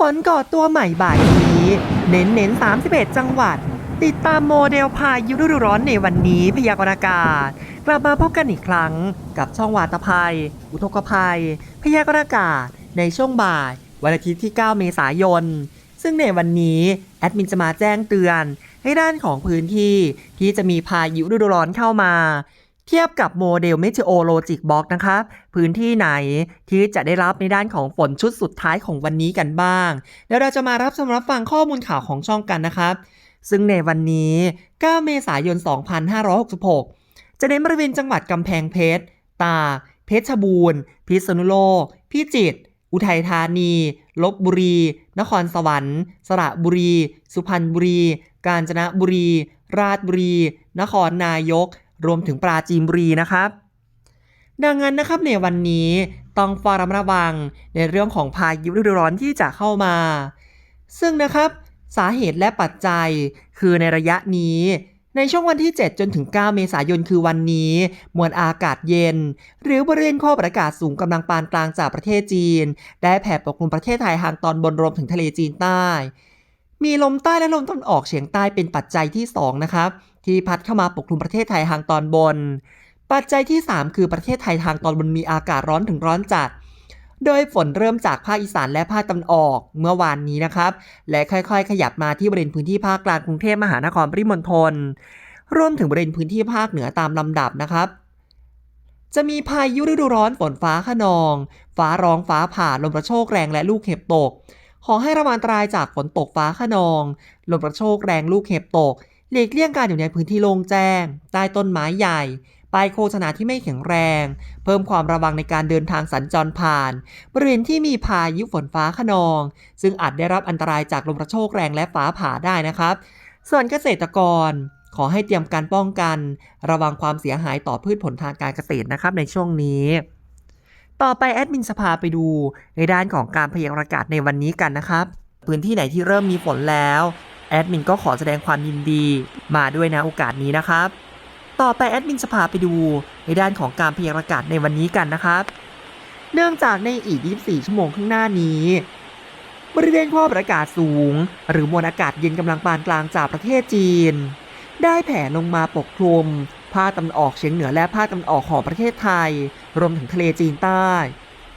ฝนก่อตัวใหม่บ่ายนี้ เน้นเน้น31 จังหวัด ติดตามโมเดลพายุฤดูร้อนในวันนี้พยากรณ์อากาศ กลับมาพบกันอีกครั้ง กับช่องวาตภัย อุทกภัย พยากรณ์อากาศ ในช่วงบ่าย วันอาทิตย์ที่ 9 เมษายน ซึ่งในวันนี้ แอดมินจะมาแจ้งเตือน ให้ด้านของพื้นที่ที่จะมีพายุฤดูร้อนเข้ามา เทียบกับโมเดล Meteorologic Box นะครับ พื้นที่ไหนที่จะได้รับในด้านของฝนชุดสุดท้ายของวันนี้กันบ้างแล้วเราจะมารับชมรับฟังข้อมูลข่าวของช่องกันนะครับ ซึ่งในวันนี้ 9 เมษายน 2566 จะเน้นบริเวณจังหวัดกำแพงเพชร ตา เพชรบูรณ์ พิษณุโลก พิจิตร อุทัยธานี ลบบุรี นครสวรรค์ สระบุรี สุพรรณบุรี กาญจนบุรี ราชบุรี นครนายก รวมถึงปราจีนบุรีนะครับ ดังนั้นนะครับในวันนี้ต้องเฝ้าระมัดระวังในเรื่องของพายุฤดูร้อนที่จะเข้ามา ซึ่งนะครับสาเหตุและปัจจัยคือในระยะนี้ในช่วงวันที่ 7 จนถึง 9 เมษายนคือวันนี้ มวลอากาศเย็น หรือบริเวณข้อประกาศสูงกำลังปานกลางจากประเทศจีน ได้แผ่ปกคลุมประเทศไทยทางตอนบนรวมถึงทะเลจีนใต้ มีลมใต้และลมตะวันออกเฉียงใต้เป็นปัจจัยที่ 2 นะครับ ที่พัดเข้ามาปกคลุมประเทศไทยทางตอนบน ปัจจัยที่ 3 คือประเทศไทยทางตอนบนมีอากาศร้อนถึงร้อนจัด โดยฝนเริ่มจากภาคอีสานและภาคตะวันออกเมื่อวานนี้นะครับ และค่อยๆ ขยับมาที่บริเวณพื้นที่ภาคกลางกรุงเทพมหานครปริมณฑลรวมถึงบริเวณพื้นที่ภาคเหนือตามลำดับนะครับจะมีพายุฤดูร้อนฝนฟ้าขนอง ฟ้าร้องฟ้าผ่าลมกระโชกแรงและลูกเห็บตก ขอให้ระวังอันตรายจากฝนตกฟ้าขนอง ลมกระโชกแรงลูกเห็บตก หลีกเลี่ยงการอยู่ในพื้นที่โล่งแจ้ง ใต้ต้นไม้ใหญ่ป้ายโฆษณาที่ไม่แข็งแรง เพิ่มความระวังในการเดินทางสัญจรผ่าน บริเวณที่มีพายุฝนฟ้าขนอง ซึ่งอาจได้รับอันตรายจากลมกระโชกแรงและฟ้าผ่าได้นะครับ ส่วนเกษตรกร ขอให้เตรียมการป้องกัน ระวังความเสียหายต่อพืชผลทางการเกษตรนะครับในช่วงนี้ ต่อไปแอดมินสภาไปดู ในด้านของการพยากรณ์อากาศในวันนี้กันนะครับ พื้นที่ไหนที่เริ่มมีฝนแล้วแอดมินก็ขอแสดงความยินดีมาด้วยนะโอกาสนี้นะครับ ต่อไปแอดมินจะพาไปดูในด้านของการพยากรณ์อากาศในวันนี้กันนะครับเนื่องจากในอีก 24 ชั่วโมงข้างหน้านี้ บริเวณความกาศอากาศสูง หรือมวลอากาศเย็นกำลังปานกลางจากประเทศจีน ได้แผ่ลงมาปกคลุม ภาคตะวันออกเฉียงเหนือและภาคตะวันออกของประเทศไทย รวมถึงทะเลจีนใต้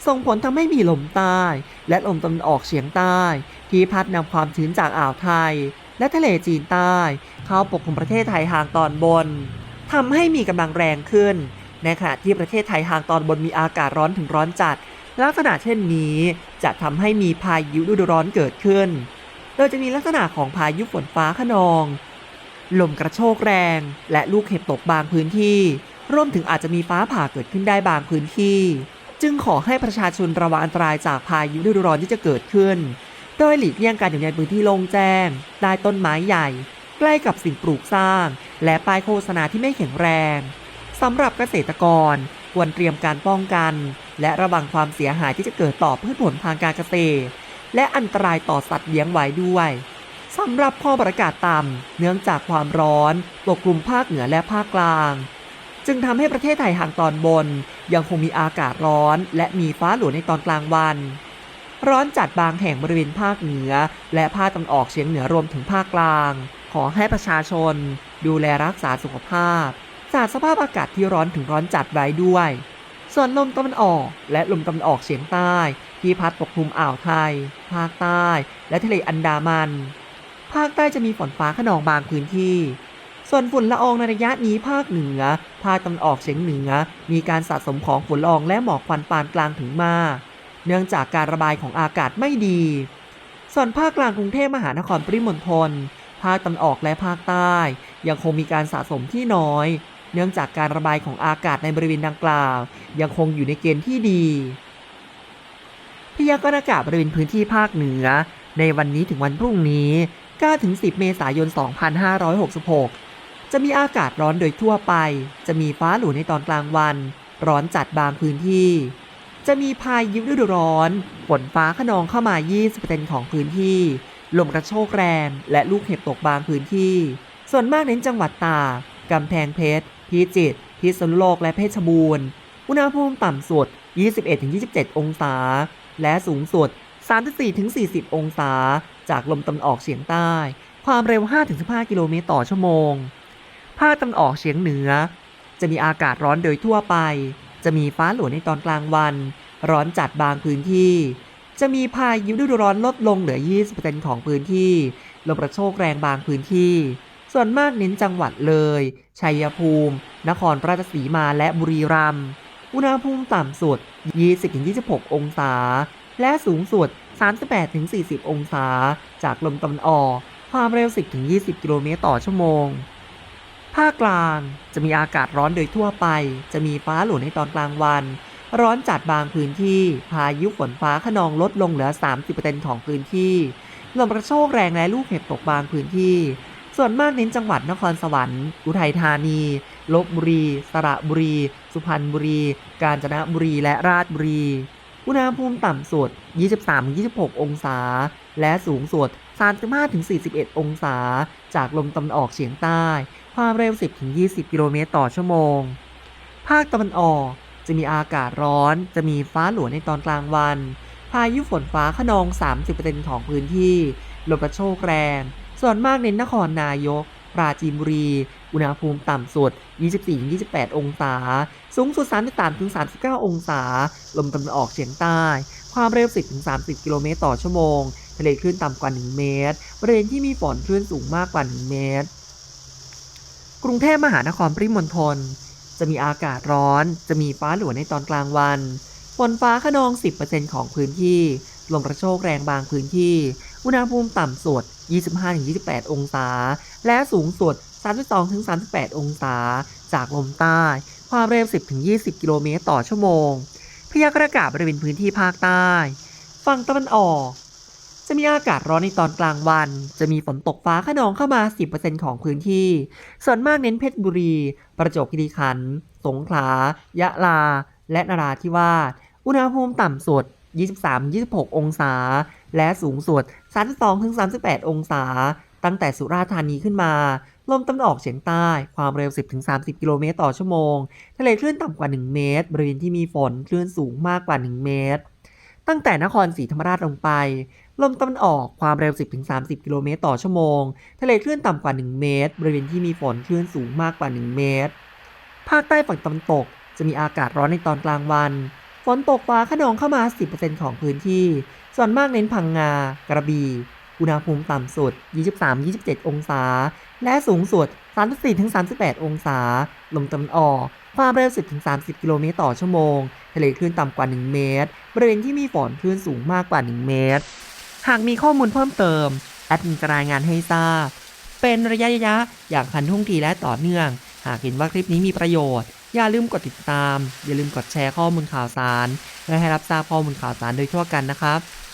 ส่งผลทำให้มีลมใต้ และลมตะวันออกเฉียงใต้ ที่พัดนำความชื้นจากอ่าวไทย และทะเลจีนใต้ เข้าปกคลุมประเทศไทยทางตอนบนทำให้มีกำลังแรงขึ้น ในขณะที่ประเทศไทยทางตอนบนมีอากาศร้อนถึงร้อนจัด ลักษณะเช่นนี้จะทำให้มีพายุฤดูร้อนเกิดขึ้น โดยจะมีลักษณะของพายุฝนฟ้าขนอง ลมกระโชกแรง และลูกเห็บตกบางพื้นที่ รวมถึงอาจจะมีฟ้าผ่าเกิดขึ้นได้บางพื้นที่ จึงขอให้ประชาชนระวังอันตรายจากพายุฤดูร้อนที่จะเกิดขึ้น โดยหลีกเลี่ยงการอยู่ในพื้นที่โล่งแจ้งใต้ต้นไม้ใหญ่ ใกล้กับสิ่งปลูกสร้าง และป้ายโฆษณาที่ไม่แข็งแรงสำหรับเกษตรกรควรเตรียมการป้องกัน และระวังความเสียหายที่จะเกิดต่อพืชผลทางการเกษตร และอันตรายต่อสัตว์เลี้ยงไว้ด้วย สำหรับข้อประกาศต่ำ เนื่องจากความร้อนปกคลุมภาคเหนือและภาคกลาง จึงทำให้ประเทศไทยทางตอนบน ยังคงมีอากาศร้อน และมีฟ้าหลวในตอนกลางวัน ร้อนจัดบางแห่งบริเวณภาคเหนือ และภาคตะวันออกเฉียงเหนือรวมถึงภาคกลาง ขอให้ประชาชน ดูแลรักษาสุขภาพจากสภาพอากาศที่ร้อนถึงร้อนจัดไว้ด้วย ส่วนลมตะวันออกและลมตะวันออกเฉียงใต้ ที่พัดปกคลุมอ่าวไทย ภาคใต้ และทะเลอันดามัน ภาคใต้จะมีฝนฟ้าขนองบางพื้นที่ ส่วนฝุ่นละอองในระยะนี้ภาคเหนือ ภาคตะวันออกเฉียงเหนือ มีการสะสมของฝุ่นละอองและหมอกควันปานกลางถึงมาก เนื่องจากการระบายของอากาศไม่ดี ส่วนภาคกลางกรุงเทพมหานครปริมณฑล ภาคตะวันออกและภาคใต้ ยังคงมีการสะสมที่น้อย เนื่องจากการระบายของอากาศในบริเวณดังกล่าว ยังคงอยู่ในเกณฑ์ที่ดีพยากรณ์อากาศบริเวณพื้นที่ภาคเหนือ ในวันนี้ถึงวันพรุ่งนี้ 9-10 เมษายน 2566 จะมีอากาศร้อนโดยทั่วไป จะมีฟ้าหลวในตอนกลางวัน ร้อนจัดบางพื้นที่ จะมีพายุฤดูร้อน ฝนฟ้าขนองเข้ามา 20%ของพื้นที่ ลมกระโชกแรง และลูกเห็บตกบางพื้นที่ ส่วนมากเน้นจังหวัดตากกำแพงเพชร พิจิตร พิษณุโลก และเพชรบูรณ์ อุณหภูมิต่ำสุด 21-27 องศา และสูงสุด 34-40 องศา จากลมตะวันออกเฉียงใต้ ความเร็ว 5-15 กิโลเมตรต่อชั่วโมง ภาคตะวันออกเฉียงเหนือ จะมีอากาศร้อนโดยทั่วไป จะมีฟ้าหลวในตอนกลางวัน ร้อนจัดบางพื้นที่ จะมีพายุฤดูร้อนลดลงเหลือ 20%ของพื้นที่ ลมกระโชกแรงบางพื้นที่ ส่วนมากเน้นจังหวัดเลย ชัยภูมิ นครราชสีมาและบุรีรัมย์ อุณหภูมิต่ำสุด 20-26 องศา และสูงสุด 38-40 องศา จากลมตะวันออก ความเร็ว 10-20 กิโลเมตรต่อชั่วโมง ภาคกลางจะมีอากาศร้อนโดยทั่วไป จะมีฟ้าหลวในตอนกลางวัน ร้อนจัดบางพื้นที่ พายุฝนฟ้าขนองลดลงเหลือ 30%ของพื้นที่ลมกระโชกแรงและลูกเห็บตกบางพื้นที่ ส่วนมากเน้นจังหวัดนครสวรรค์ อุทัยธานี ลบบุรี สระบุรี สุพรรณบุรี กาญจนบุรี และราชบุรี อุณหภูมิต่ำสุด 23-26 องศา และสูงสุด 35-41 องศา จากลมตะวันออกเฉียงใต้ ความเร็ว 10-20 กิโลเมตรต่อชั่วโมง ภาคตะวันออกจะมีอากาศร้อน จะมีฟ้าหลวในตอนกลางวัน พายุฝนฟ้าขนอง 30%ของพื้นที่ ลมกระโชกแรง ส่วนมากเน้นนครนายก ปราจีนบุรี อุณหภูมิต่ำสุด 24-28 องศา สูงสุด 33-39 องศา ลมตะวันออกเฉียงใต้ ความเร็ว 10-30 กิโลเมตรต่อชั่วโมง ทะเลคลื่นต่ำกว่า 1 เมตร บริเวณที่มีฝนคลื่นสูงมากกว่า 1 เมตร กรุงเทพมหานครปริมณฑล จะมีอากาศร้อน จะมีฟ้าหลวในตอนกลางวัน ฝนฟ้าขนอง 10%ของพื้นที่ ลมกระโชกแรงบางพื้นที่ อุณหภูมิต่ำสุด 25-28 องศา และสูงสุด 32-38 องศา จากลมใต้ ความเร็ว 10-20 กิโลเมตรต่อชั่วโมง พยากรณ์อากาศบริเวณพื้นที่ภาคใต้ ฝั่งตะวันออก จะมีอากาศร้อนในตอนกลางวัน จะมีฝนตกฟ้าขนองเข้ามา 10%ของพื้นที่ ส่วนมากเน้นเพชรบุรี ประจวบคีรีขันธ์ สงขลา ยะลา และนราธิวาส อุณหภูมิต่ำสุด 23-26 องศา และสูงสุด 32-38 องศา ตั้งแต่สุราษฎร์ธานีขึ้นมา ลมตะวันออกเฉียงใต้ ความเร็ว 10-30 กิโลเมตรต่อชั่วโมง ทะเลคลื่นต่ำกว่า 1 เมตร บริเวณที่มีฝนคลื่นสูงมากกว่า 1 เมตร ตั้งแต่นครศรีธรรมราชลงไป ลมตะวันออกความเร็ว 10-30 กิโลเมตรต่อชั่วโมง ทะเลคลื่นต่ำกว่า 1 เมตร บริเวณที่มีฝนคลื่นสูงมากกว่า 1 เมตร ภาคใต้ฝั่งตะวันตกจะมีอากาศร้อนในตอนกลางวัน ฝนตกฟ้าขนองเข้ามา 10%ของพื้นที่ ส่วนมากเน้นพังงา กระบี่ อุณหภูมิต่ำสุด 23-27 องศา และสูงสุด 34-38 องศา ลมตะวันออก ความเร็ว 10-30 กิโลเมตรต่อชั่วโมง ทะเลคลื่นต่ำกว่า 1 เมตร บริเวณที่มีฝนคลื่นสูงมากกว่า 1 เมตร หากมีข้อมูลเพิ่มเติม แอดมินจะรายงานให้ทราบ เป็นระยะระยะๆอย่างทันท่วงทีและต่อเนื่อง หากเห็นว่าคลิปนี้มีประโยชน์อย่าลืมกดติดตาม อย่าลืมกดแชร์ข้อมูลข่าวสาร และให้รับทราบข้อมูลข่าวสารโดยทั่วกันนะครับ